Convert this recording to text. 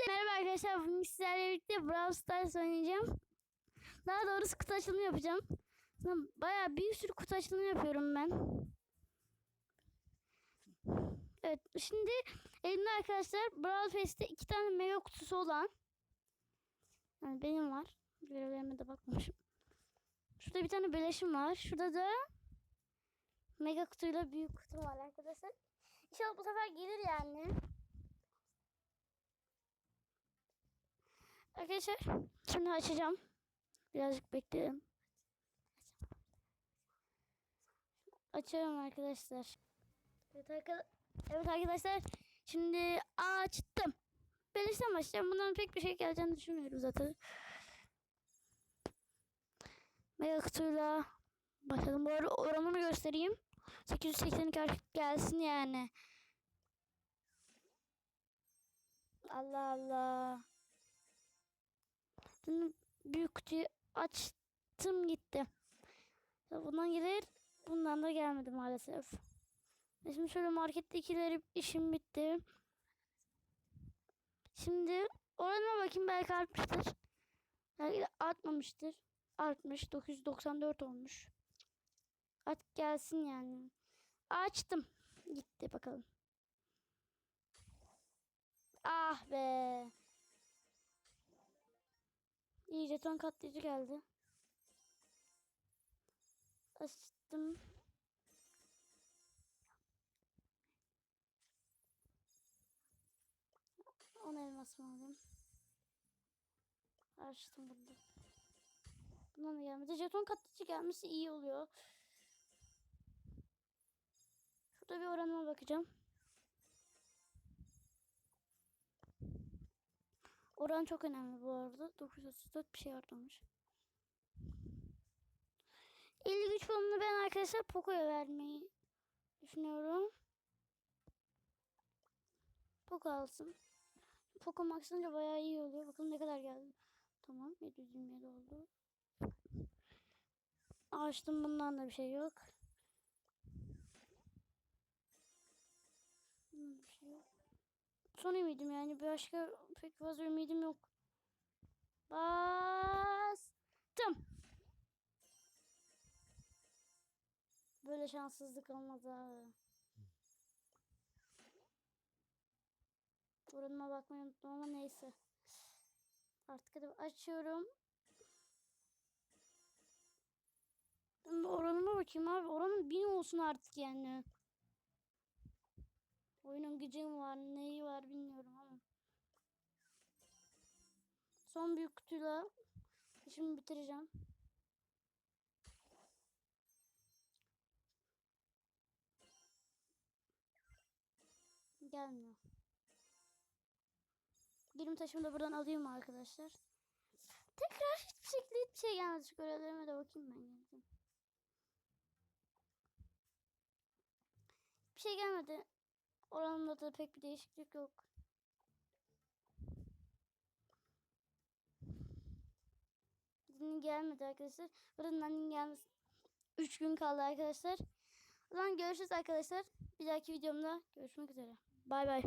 Merhaba arkadaşlar. Bugün sizlerle birlikte Brawl Stars oynayacağım. Daha doğrusu kutu açılımı yapacağım. Bayağı bir sürü kutu açılımı yapıyorum ben. Evet şimdi elimde arkadaşlar Brawl Pass'te iki tane mega kutusu olan yani benim var. Görevlerime de bakmamışım. Şurada bir tane beleşim var. Şurada da mega kutuyla büyük kutu var arkadaşlar. İnşallah bu sefer gelir yani. Arkadaşlar şimdi açacağım. Birazcık bekleyelim. Açıyorum arkadaşlar. Evet, arka- evet arkadaşlar şimdi açtım. Belirsen başlayalım. Bundan pek bir şey geleceğini düşünmüyorum zaten. Mega kutuyla başladım. Bu arada oranını göstereyim. 882 artık gelsin yani. Allah Allah. Şimdi büyük kutuyu açtım gitti. Bundan gelir. Bundan da gelmedi maalesef. E Şimdi şöyle markettekileri işim bitti. Şimdi oranına bakayım belki artmıştır. Belki de artmamıştır. Artmış. 994 olmuş. Artık gelsin yani. Açtım. Gitti bakalım. Ah be. İyi jeton katlayıcı geldi. Açtım. On elmasımı alayım. Açtım burada. Bundan da gelmedi. Jeton katlayıcı gelmesi iyi oluyor. Şurada bir oranıma bakacağım. Oran çok önemli bu arada. 934 bir şey. 50 güç puanını ben arkadaşlar Poco'ya vermeyi düşünüyorum. Poco alsın. Poco maxınca bayağı iyi oluyor. Bakın ne kadar geldi. Tamam 727 oldu. Açtım bundan da bir şey yok. Son ümidim yani başka pek fazla ümidim yok. Bastım. Böyle şanssızlık olmaz abi. Oranıma bakmayı unuttum ama neyse. Artık hadi açıyorum. Ben oranıma bakayım abi. Oranın bin olsun artık yani. Oyunun gücüm var, neyi var bilmiyorum ama. Son büyük kutuyla işimi bitireceğim. Gelmiyor. Birim taşımı da buradan alayım arkadaşlar. Tekrar hiçbir şekilde hiçbir şey gelmedi. Şu de bakayım ben geldim. Bir şey gelmedi. Oranında da pek bir değişiklik yok. Dinin gelmedi arkadaşlar. Annenin gelmesi 3 gün kaldı arkadaşlar. O zaman görüşürüz arkadaşlar. Bir dahaki videomda görüşmek üzere. Bay bay.